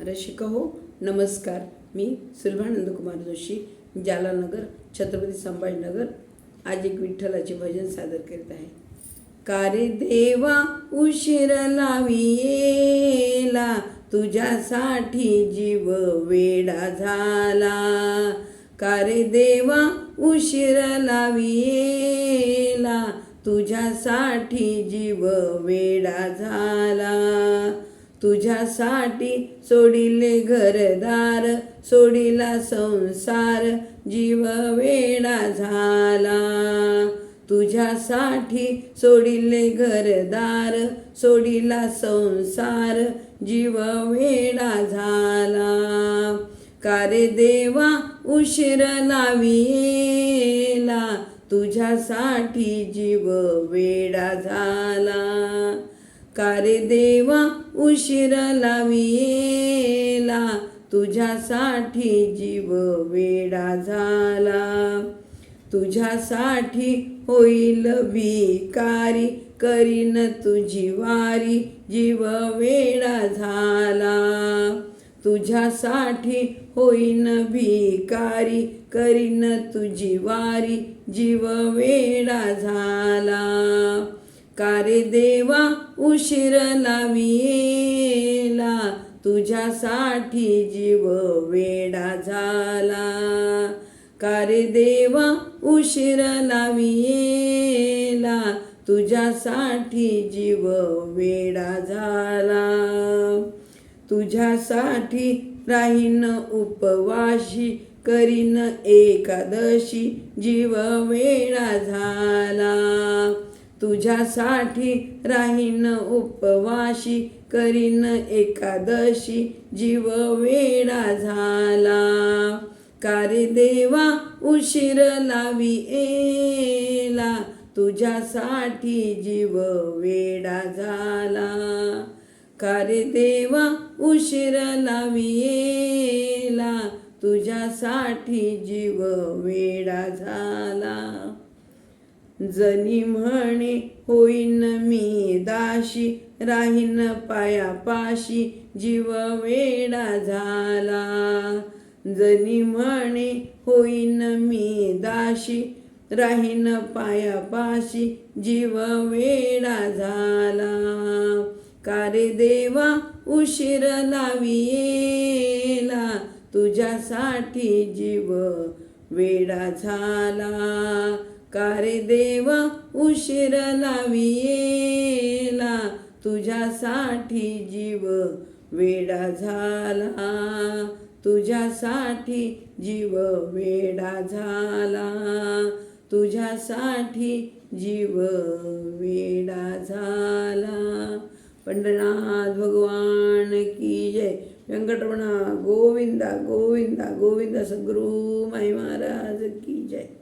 रसिक हो नमस्कार. मी सुलभानंद कुमार जोशी जालानगर छत्रपती संभाजीनगर. आज एक विठ्ठलाचे भजन सादर करीत आहे. कारे देवा उशीर लावियेला तुझ्यासाठी जीव वेडा झाला. कारे देवा उशीर लावियेला तुझ्यासाठी जीव वेडा झाला. तुझ्यासाठी सोडिले घरदार सोडिला संसार जीव वेडा झाला. तुझ्यासाठी सोडिले घरदार सोडिला संसार जीव वेडा झाला. कारे देवा उशीर लावीला तुझ्यासाठी जीव वेडा झाला. कारे देवा उशीर लावियेला तुझ्यासाठी जीव वेडा झाला. तुझ्यासाठी होईल विकारी करीन तुझी वारी जीव वेडा झाला. तुझ्यासाठी होईन भिकारी करीन तुझी वारी जीव वेडा झाला. कारे देवा उशीर लावियेला तुझ्यासाठी जीव वेडा झाला. कारे देवा उशीर लावियेला तुझ्यासाठी जीव वेडा झाला. तुझ्यासाठी राहीन उपवाशी करीन एकादशी जीव वेडा झाला. तुझ्यासाठी राहीन उपवाशी करीन एकादशी जीव वेडा झाला. कारे देवा उशीर लावी एला तुझ्यासाठी जीव वेडा झाला. कारे देवा उशीर लावियेला तुझ्यासाठी जीव वेडा झाला. जनी म्हणे होईन मी दाशी राहीन पायापाशी जीव वेडा झाला. जनी म्हणे होईन मी दाशी राहीन पायापाशी जीव वेडा झाला. कारे देवा उशीर लावियेला तुझ्यासाठी जीव वेडा झाला. कारे देवा उशीर लावियेला तुझ्यासाठी जीव वेडा झाला. तुझ्यासाठी जीव वेडा झाला. तुझ्यासाठी जीव वेडा झाला. पंढरनाथ भगवान की जय. व्यंकटरमणा गोविंदा गोविंदा गोविंदा सद्गुरू माई महाराज की जय.